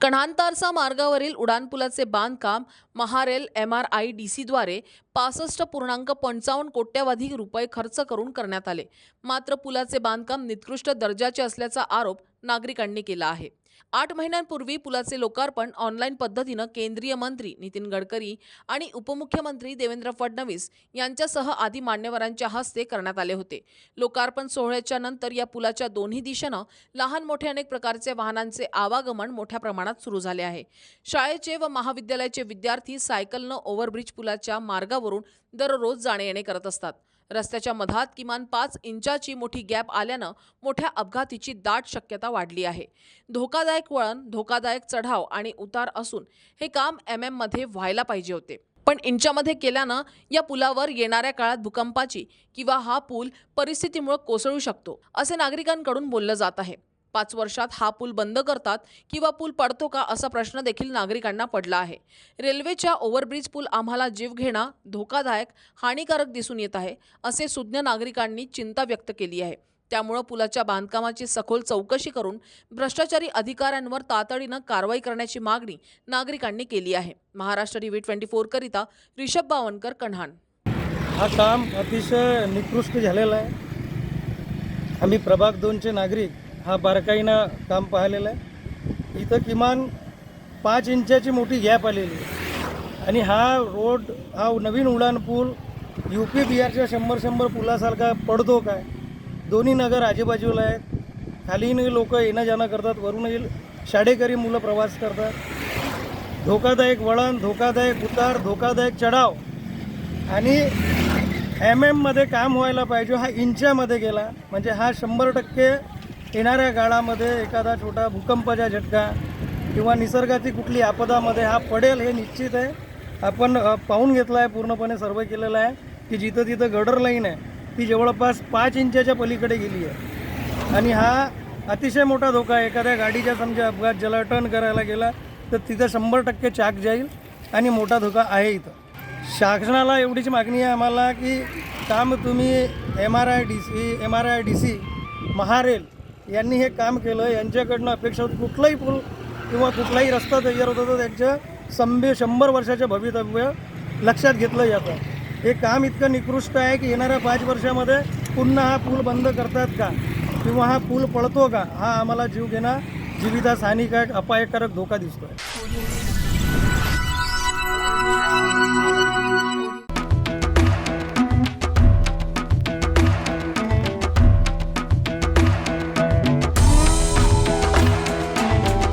कणांतारसा मार्गावरील उड्डाणपुलाचे बांधकाम MahaRail M R I D सीद्वारे पासष्ट पूर्णांक पंचावन्न कोट्यवधी रुपये खर्च करून करण्यात आले. मात्र पुलाचे बांधकाम निकृष्ट दर्जाचे असल्याचा आरोप नागरिकांनी केला आहे. आठ महिन्यांपूर्वी पुलाचे लोकार्पण ऑनलाईन पद्धतीनं केंद्रीय मंत्री नितीन गडकरी आणि उपमुख्यमंत्री देवेंद्र फडणवीस यांच्यासह आदी मान्यवरांच्या हस्ते करण्यात आले होते. लोकार्पण सोहळ्याच्या नंतर या पुलाच्या दोन्ही दिशेनं लहान मोठे अनेक प्रकारचे वाहनांचे आवागमन मोठ्या प्रमाणात सुरू झाले आहे. शाळेचे व महाविद्यालयाचे विद्यार्थी सायकलनं ओव्हरब्रिज पुलाच्या मार्गावरून दररोज जाणे येणे करत असतात. रस्त्याच्या मधात किमान पाच इंचाची मोठी गॅप आल्यानं मोठ्या अपघातीची दाट शक्यता वाढली आहे. धोकादायक वळण धोकादायक चढाव आणि उतार असून हे काम एम एममध्ये व्हायला पाहिजे होते. पण इंच्यामध्ये केल्यानं या पुलावर येणाऱ्या काळात भूकंपाची किंवा हा पूल परिस्थितीमुळे कोसळू शकतो असे नागरिकांकडून बोललं जात आहे. पाच वर्षात हा पूल बंद करतात किंवा पूल पडतो का असा प्रश्न देखील नागरिकांना पडला आहे. रेल्वेच्या ओव्हरब्रिज पूल आम्हाला जीवघेणा धोकादायक हानिकारक दिसून येत आहे असे सुज्ञ नागरिकांनी चिंता व्यक्त केली आहे. त्यामुळं पुलाच्या बांधकामाची सखोल चौकशी करून भ्रष्टाचारी अधिकाऱ्यांवर तातडीनं कारवाई करण्याची मागणी नागरिकांनी केली आहे. महाराष्ट्र टीव्ही ट्वेंटी फोरकरिता रिषभ बावनकर कन्हान. हा काम अतिशय निकृष्ट झालेला आहे. आम्ही प्रभाग दोनचे नागरिक हा बारकाईनं काम पाहिलेलं आहे. इथं किमान पाच इंचाची मोठी गॅप आलेली आहे. आणि हा रोड हा नवीन उडान पूल यू पी बिहारच्या शंभर शंभर पुलासारखा पडतो काय? दोन्ही नगर आजूबाजूला आहेत. खालीनं लोक येणं जाणं करतात वरूनही शाळेकरी मुलं प्रवास करतात. धोकादायक वळण धोकादायक उतार धोकादायक चढाव. आणि एम एममध्ये काम व्हायला पाहिजे हा इंचामध्ये गेला. म्हणजे हा शंभर टक्के येणाऱ्या काळामध्ये एखादा छोटा भूकंपाचा झटका किंवा निसर्गाची कुठली आपदामध्ये हा पडेल हे निश्चित आहे. आपण पाहून घेतलं आहे पूर्णपणे सर्वे केलेला आहे की जिथं तिथं गडर लाईन आहे ती जवळपास पाच इंचाच्या पलीकडे गेली आहे. आणि हा अतिशय मोठा धोका आहे. एखाद्या गाडीच्या समजा अपघात ज्याला टर्न करायला गेला तर तिथं शंभर टक्के चाक जाईल आणि मोठा धोका आहे इथं. शासनाला एवढीच मागणी आहे आम्हाला की काम तुम्ही M R I D C M R I D C MahaRail यांनी हे काम केलं. यांच्याकडनं अपेक्षा होती कुठलाही पूल किंवा कुठलाही रस्ता तयार होता तर त्यांचं संभे शंभर वर्षाचं भवितव्य लक्षात घेतलं जातं. हे काम इतकं निकृष्ट आहे की येणाऱ्या पाच वर्षामध्ये पुन्हा हा पूल बंद करतात का? किंवा हा पूल पळतो का? हा आम्हाला जीव घेणं जीवितास हानिकारक अपायकारक धोका दिसतो आहे